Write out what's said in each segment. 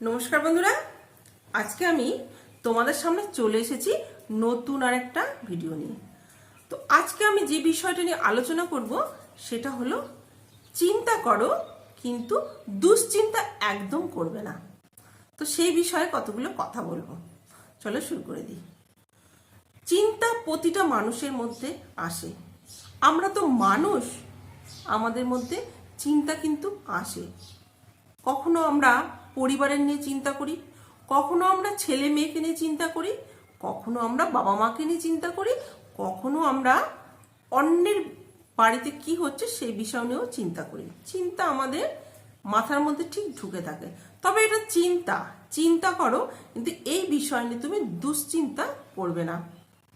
নমস্কার বন্ধুরা, আজকে আমি তোমাদের সামনে চলে এসেছি নতুন আর একটা ভিডিও নিয়ে। তো আজকে আমি যে বিষয়টা নিয়ে আলোচনা করব, সেটা হলো চিন্তা করো, কিন্তু দুশ্চিন্তা একদম করবে না। তো সেই বিষয়ে কতগুলো কথা বলব। চলো শুরু করে দিই। চিন্তা প্রতিটা মানুষের মধ্যে আসে। আমরা তো মানুষ, আমাদের মধ্যে চিন্তা কিন্তু আসে। কখনো আমরা পরিবারের নিয়ে চিন্তা করি, কখনো আমরা ছেলে মেয়েকে নিয়ে চিন্তা করি, কখনো আমরা বাবা মাকে নিয়ে চিন্তা করি, কখনো আমরা অন্যের বাড়িতে কি হচ্ছে সেই বিষয় নিয়েও চিন্তা করি। চিন্তা আমাদের মাথার মধ্যে ঠিক ঢুকে থাকে। তবে এটা চিন্তা চিন্তা করো, কিন্তু এই বিষয় নিয়ে তুমি দুশ্চিন্তা করবে না।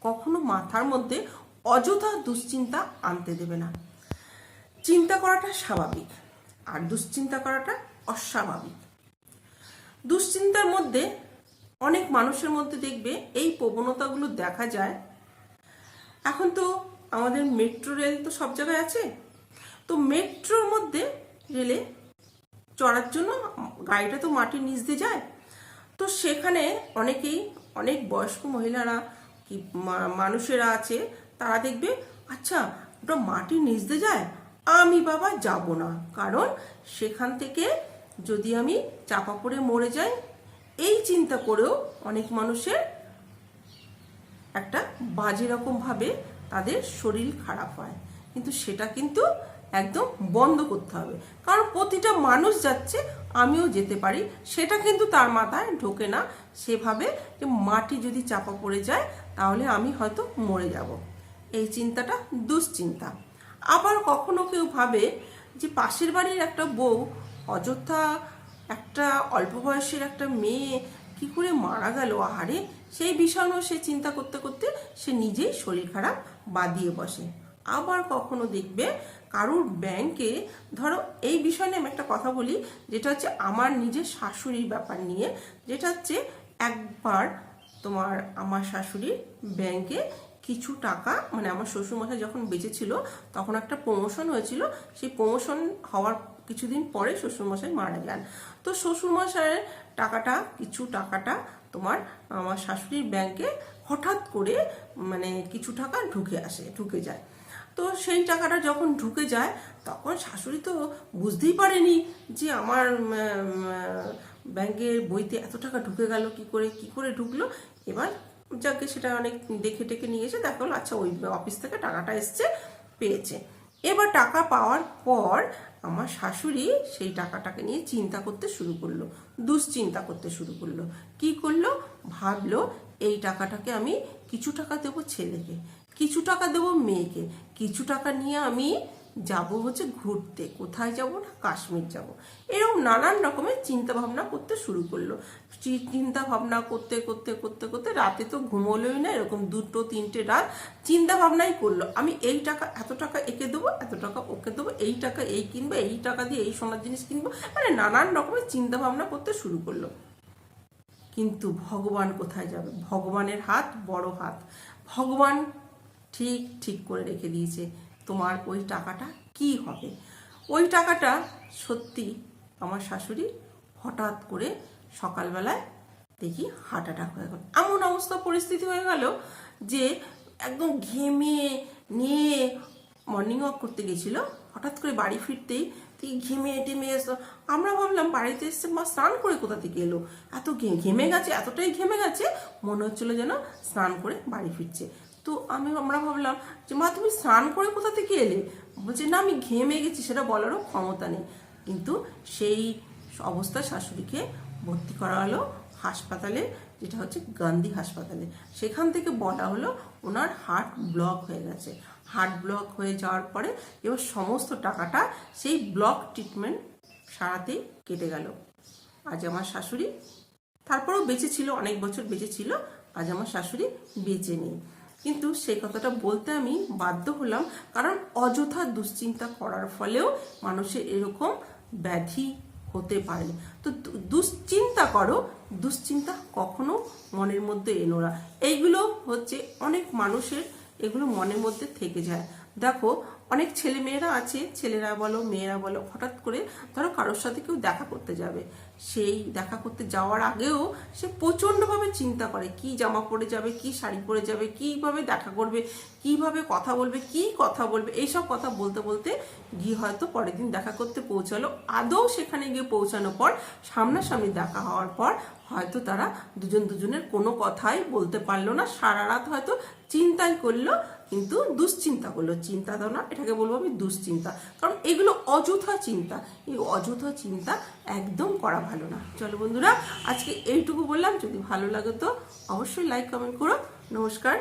কখনো মাথার মধ্যে অযথা দুশ্চিন্তা আনতে দেবে না। চিন্তা করাটা স্বাভাবিক, আর দুশ্চিন্তা করাটা অস্বাভাবিক। দুশ্চিন্তার মধ্যে অনেক মানুষের মধ্যে দেখবে এই প্রবণতাগুলো দেখা যায়। এখন তো আমাদের মেট্রো রেল তো সব জায়গায় আছে। তো মেট্রোর মধ্যে রেলে চড়ার জন্য গাড়িটা তো মাটির নিচ দিয়ে যায়। তো সেখানে অনেকেই, অনেক বয়স্ক মহিলারা কি মানুষেরা আছে, তারা দেখবে আচ্ছা ওটা মাটির নিচ দিয়ে যায়, আমি বাবা যাব না। কারণ সেখান থেকে যদি আমি চাপা পড়ে মরে যাই, এই চিন্তা করেও অনেক মানুষের একটা বাজে রকম ভাবে তাদের শরীর খারাপ হয়। কিন্তু সেটা কিন্তু একদম বন্ধ করতে হবে। কারণ প্রতিটা মানুষ যাচ্ছে, আমিও যেতে পারি, সেটা কিন্তু তার মাথায় ঢোকে না। সেভাবে যে মাটি যদি চাপা পড়ে যায়, তাহলে আমি হয়তো মরে যাব। এই চিন্তাটা দুশ্চিন্তা। আবার কখনো কেউ ভাবে যে পাশের বাড়ির একটা বউ অযথা একটা অল্প বয়সের একটা মেয়ে কি করে মারা গেল? আহারে, সেই বিষয় নিয়েও সে চিন্তা করতে করতে সে নিজেই শরীর খারাপ বাদিয়ে বসে। আবার কখনো দেখবে কারুর ব্যাংকে ধরো এই বিষয় নিয়ে আমি একটা কথা বলি, যেটা হচ্ছে আমার নিজের শাশুড়ির ব্যাপার নিয়ে, যেটা হচ্ছে একবার তোমার আমার শাশুড়ির ব্যাংকে কিছু টাকা মানে আমার শ্বশুরমশাই যখন বেঁচে ছিল তখন একটা প্রমোশন হয়েছিল। সেই প্রমোশন হওয়ার কিছুদিন পরে শ্বশুরমশাই মারা যান। তো শ্বশুরমশাইয়ের টাকাটা, কিছু টাকাটা তোমার, আমার শাশুড়ির ব্যাংকে হঠাৎ করে মানে কিছু টাকা ঢুকে আসে, ঢুকে যায়। তো সেই টাকাটা যখন ঢুকে যায়, তখন শাশুড়ি তো বুঝতেই পারেনি যে আমার ব্যাংকের বইতে এত টাকা ঢুকে গেল, কি করে কি করে ঢুকলো? এবার যাকে সেটা অনেক দেখে টেকে নিয়ে এসে আচ্ছা ওই অফিস থেকে টাকাটা এসছে, পেয়েছে। এবার টাকা পাওয়ার পর আমার শাশুড়ি সেই টাকাটাকে নিয়ে চিন্তা করতে শুরু করল, দুশ্চিন্তা করতে শুরু করল। কি করল? ভাবলো, এই টাকাটাকে আমি কিছু টাকা দেবো ছেলেকে, কিছু টাকা দেবো মেয়েকে, কিছু টাকা নিয়ে আমি যাব হচ্ছে ঘুরতে। কোথায় যাব না? কাশ্মীর যাব। এরকম নানান রকমের চিন্তা ভাবনা করতে শুরু করল। চিন্তা ভাবনা করতে করতে করতে করতে রাতে তো ঘুমোলোই না, এরকম দুটো, তিনটে রাত চিন্তা ভাবনাই করল। আমি এই টাকা, এত টাকা একে দেবো, এত টাকা ওকে দেবো, এই টাকা এই কিনবো, এই টাকা দিয়ে এই সোনার জিনিস কিনবো মানে নানান রকমের চিন্তা ভাবনা করতে শুরু করল। কিন্তু ভগবান কোথায় যাবে? ভগবানের হাত বড় হাত। ভগবান ঠিক ঠিক করে রেখে দিয়েছে। তোমার ওই টাকাটা কি হবে? ওই টাকাটা সত্যি আমার শাশুড়ি হঠাৎ করে সকালবেলায় দেখি হার্ট অ্যাটাক হয়ে গেল। এমন অবস্থা পরিস্থিতি হয়ে গেল যে একদম ঘেমে নিয়ে মর্নিং ওয়াক করতে গেছিল। হঠাৎ করে বাড়ি ফিরতেই তুই ঘেমে টেমে এসো আমরা ভাবলাম বাড়িতে এসছে মা স্নান করে কোথা থেকে এলো? এত ঘেমে গেছে, এতটাই ঘেমে গেছে, মনে হচ্ছিল যেন স্নান করে বাড়ি ফিরছে। তো আমি আমরা ভাবলাম যে, মা, তুমি স্নান করে কোথা থেকে এলে? বলছে, না, আমি ঘেমে গেছি, সেটা বলারও ক্ষমতা নেই। কিন্তু সেই অবস্থা শাশুড়িকে ভর্তি করা হলো হাসপাতালে, যেটা হচ্ছে গান্ধী হাসপাতালে। সেখান থেকে বলা হলো ওনার হার্ট ব্লক হয়ে গেছে। হার্ট ব্লক হয়ে যাওয়ার পরে এবার সমস্ত টাকাটা সেই ব্লক ট্রিটমেন্ট সারাতেই কেটে গেল। আজ আমার শাশুড়ি, তারপরেও বেঁচে ছিল, অনেক বছর বেঁচে ছিল, আজ আমার শাশুড়ি বেঁচে নেই। কিন্তু সেই কথাটা বলতে আমি বাধ্য হলাম কারণ অযথা দুশ্চিন্তা করার ফলেও মানুষের এরকম ব্যাধি হতে পারে তো দুশ্চিন্তা করো, দুশ্চিন্তা কখনো মনের মধ্যে এনো না। এইগুলো হচ্ছে অনেক মানুষের, এগুলো মনের মধ্যে থেকে যায়। দেখো অনেক ছেলে মেয়েরা আছে, ছেলেরা বলো, মেয়েরা বলো, হঠাৎ করে ধরো কারোর সাথে কেউ দেখা করতে যাবে। সেই দেখা করতে যাওয়ার আগেও সে প্রচণ্ডভাবে চিন্তা করে, কি জামা পরে যাবে, কি শাড়ি পরে যাবে, কীভাবে দেখা করবে, কীভাবে কথা বলবে, কি কথা বলবে, এইসব কথা বলতে বলতে গিয়ে হয়তো পরের দিন দেখা করতে পৌঁছালো। আদৌ সেখানে গিয়ে পৌঁছানোর পর, সামনাসামনি দেখা হওয়ার পর হয়তো তারা দুজন দুজনের কোনো কথাই বলতে পারল না। সারা রাত হয়তো চিন্তাই করল, কিন্তু দুশ্চিন্তা করল। চিন্তা তো না, এটাকে বলব আমি দুশ্চিন্তা। কারণ এগুলো অযথা চিন্তা। এই অযথা চিন্তা একদম করা ভালো না। চলো বন্ধুরা, আজকে এইটুকু বললাম। যদি ভালো লাগে তো অবশ্যই লাইক কমেন্ট করো। নমস্কার।